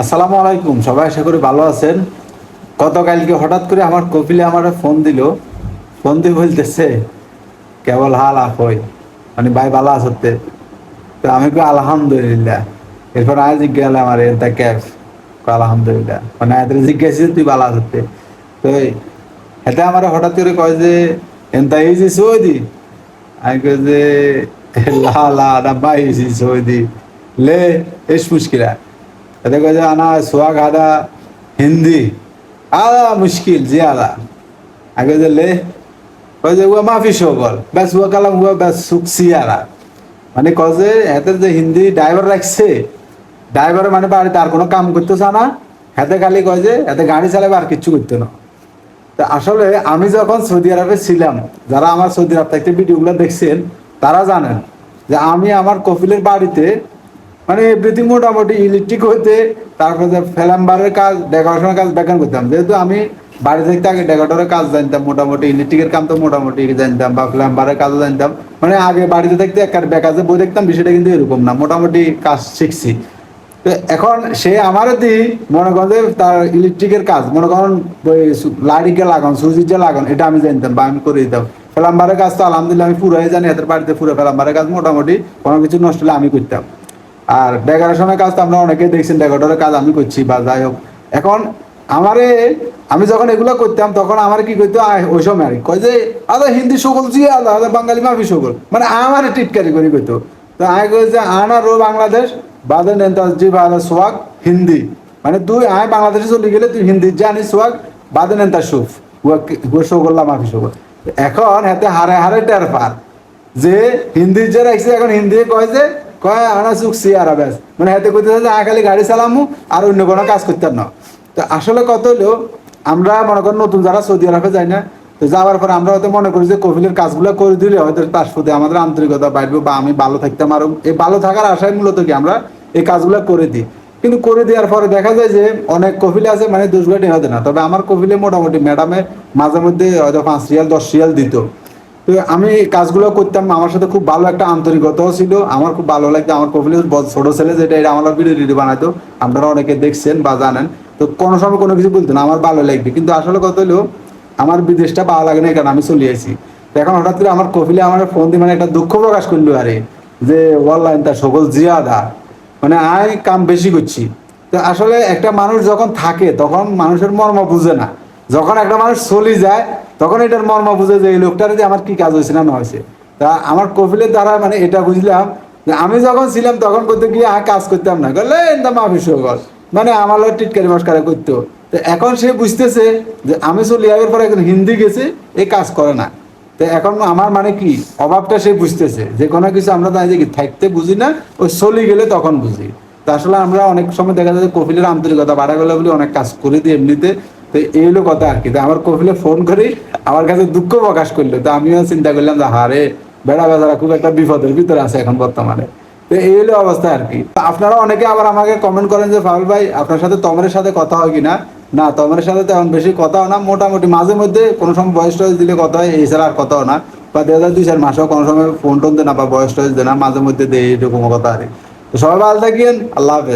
আসসালামু আলাইকুম, সবাই আশা করি ভালো আছেন। গতকালকে হঠাৎ করে আমার কপিলে আমার ফোন দিল। ফোন দিয়ে বলতেছে, কেবল হাল হই মানে ভাই ভালো আসতে তো? আমি কই, আলহামদুলিল্লাহ। এরপর আজ জিজ্ঞাসা আমার এটা ক্যাব আলহামদুলিল্লাহ। মানে এদের জিজ্ঞাসি তুই ভালো আসতে তো? এটা আমার হঠাৎ করে কয় যে, এনতা এই যে সৌদি? আমি কই যে, লা লা, না, ভাই সৌদি। লে, এস মুশকিলা। কয় যে আনা সোয়াগ আদা হিন্দি আদা মুশকিল জিয়াদা আগে যে লে কয় উয়া মাফি সকল ব্যাস উয়া কালাম উয়া ব্যাস সুকসিয়ারা মানে যে এতে যে হিন্দি ড্রাইভার রাখছে ড্রাইভার মানে বাড়িতে আর কোনো কাম করতেছে না হাতে খালি কয় যে এতে গাড়ি চালাবে আর কিচ্ছু করতে না তা আসলে আমি যখন সৌদি আরবে ছিলাম যারা আমার সৌদি আরব থাকতে ভিডিওগুলো দেখছেন তারা জানেন যে আমি আমার কপিলের বাড়িতে মানে এভরিথিং মোটামুটি ইলেকট্রিক হইতে, তারপরে ফেলাম্বারের কাজ, ডেকোরেশনের কাজ বেকার করতাম। যেহেতু আমি বাড়ি থাকতে আগে ডেকোরেটরের কাজ জানতাম, মোটামুটি ইলেকট্রিকের কাম তো মোটামুটি জানতাম, বা ফ্ল্যাম্বারের কাজও জানতাম। মানে আগে বাড়িতে থাকতে একটা বেকাজে বই দেখতাম, বিষয়টা কিন্তু এরকম না, মোটামুটি কাজ শিখছি। তো এখন সে আমার দি মনে করেন যে তার ইলেকট্রিকের কাজ, মনে করেন সু- লাগান সুইচের যে লাগান, এটা আমি জানতাম বা আমি করে দিতাম। ফেলাম্বারের কাজ তো আলহামদুলিল্লাহ আমি পুরোই জানি, হাতের বাড়িতে পুরো ফেলাম্বারের কাজ মোটামুটি কোনো কিছু নষ্ট হলে আমি করতাম। আর ডেকোরেশনের কাজ তো আমরা অনেকেই দেখছেন ডেকোরেটরের কাজ আমি করছি বা যাই হোক। এখন আমারে, আমি যখন এগুলো করতাম, তখন আমার কি করতো, আয়, ওই সময় আর কয় যে আদা হিন্দি সকল জি আদা আদা বাঙালি মাফি সকল মানে আমার টিটকারি করে করতো তো আমি কই যে আনা রো বাংলাদেশ, বাদে নেন তার জি, বাদে সোয়াগ হিন্দি। মানে তুই আয় বাংলাদেশে চলে গেলে তুই হিন্দি জানি সোয়াগ বাদে নেন তার সুফ। সকল মাফি সকল এখন হাতে হারে হারে টের পার। যে হিন্দি যে রাখছে এখন হিন্দি কয় যে কয় আনা চুকছি আর ব্যাস। মানে হাতে যে, আয় খালি গাড়ি চালামু, আর অন্য কোনো কাজ করতাম না। তো আসলে কত হলো আমরা মনে করেন নতুন যারা সৌদি আরবে যাই না, তো যাওয়ার পরে আমরা হয়তো মনে করি যে কফিলের কাজগুলো করে দিলে হয়তো তার সাথে আমাদের আন্তরিকতা বাড়বে বা আমি ভালো থাকতাম আরও। এই ভালো থাকার আশায় মূলত কি আমরা এই কাজগুলো করে দিই। কিন্তু করে দেওয়ার পরে দেখা যায় যে, অনেক কফিলে আছে মানে দুষ্ঘটনা হতে না। তবে আমার কফিলে মোটামুটি ম্যাডামে মাঝে মধ্যে হয়তো পাঁচ রিয়াল, দশ রিয়াল দিত। তো আমি কাজগুলো করতাম, আমার সাথে খুব ভালো একটা আন্তরিকতাও ছিল, আমার খুব ভালো লাগতো, আমার কপিলে ছোট ছেলে যেটা এটা আমার ভিডিও টিডিও বানাতো আপনারা অনেকে দেখছেন বা জানেন, তো কোনো সময় কোনো কিছু বলতো না, আমার ভালো লাগবে, কিন্তু আসলে কথা হলো, আমার বিদেশটা ভালো লাগে না কারণ আমি চলে আসি। এখন হঠাৎ করে আমার কপিলে আমার ফোন দিয়ে মানে একটা দুঃখ প্রকাশ করল, আরে, যে অনলাইন তার সকল জিয়াদা মানে আয় কাম বেশি করছি। তো আসলে একটা মানুষ যখন থাকে, তখন মানুষের মর্ম বুঝে না। যখন একটা মানুষ চলি যায়, তখন এটার মর্ম বুঝে যে এই লোকটার যে আমার কি কাজ হয়েছে না হয়েছে। তা আমার কপিলের দ্বারা মানে এটা বুঝলাম যে আমি যখন ছিলাম, তখন করতে গিয়ে আর কাজ করতাম না। গেলে এটা মাফি সকল মানে আমার টিটকারি মস্কারে করতো। তো এখন সে বুঝতেছে যে আমি চলে যাওয়ার পরে এখন হিন্দি গেছে এই কাজ করে না। তো এখন আমার মানে কি? অভাবটা সে বুঝতেছে। যে কোনো কিছু আমরা তাই যে থাকতে বুঝি না, ওই চলে গেলে তখন বুঝি। তো আসলে আমরা অনেক সময় দেখা যায় যে কপিলের আন্তরিকতা বাড়া গেলে বলে অনেক কাজ করে দিই এমনিতে তো এই হলো কথা আর কি। তো আমার কপিলে ফোন করি আমার কাছে দুঃখ প্রকাশ করল। তো আমিও চিন্তা করলাম যে, হারে, বেড়া বেচারা খুব একটা বিপদের ভিতরে আছে এখন বর্তমানে। তো এই হলো অবস্থা আর কি। আপনারা অনেকে আবার আমাকে কমেন্ট করেন যে, ফাউল ভাই, আপনার সাথে তমরের সাথে কথা হয় কিনা? না, তমরের সাথে তেমন বেশি কথা হয় না, মোটামুটি মাঝে মধ্যে কোনো সময় বয়স টয়স দিলে কথা হয়, এই ছাড়া আর কথা হয় না। বা দু হাজার দুই চার মাসেও কোনো সময় ফোন টোন দেয় না বা বয়স টয়স দেয় না, মাঝে মধ্যে দেয় এরকম কথা আর কি। সবাই ভালো থাকেন, আল্লাহ হাফেজ।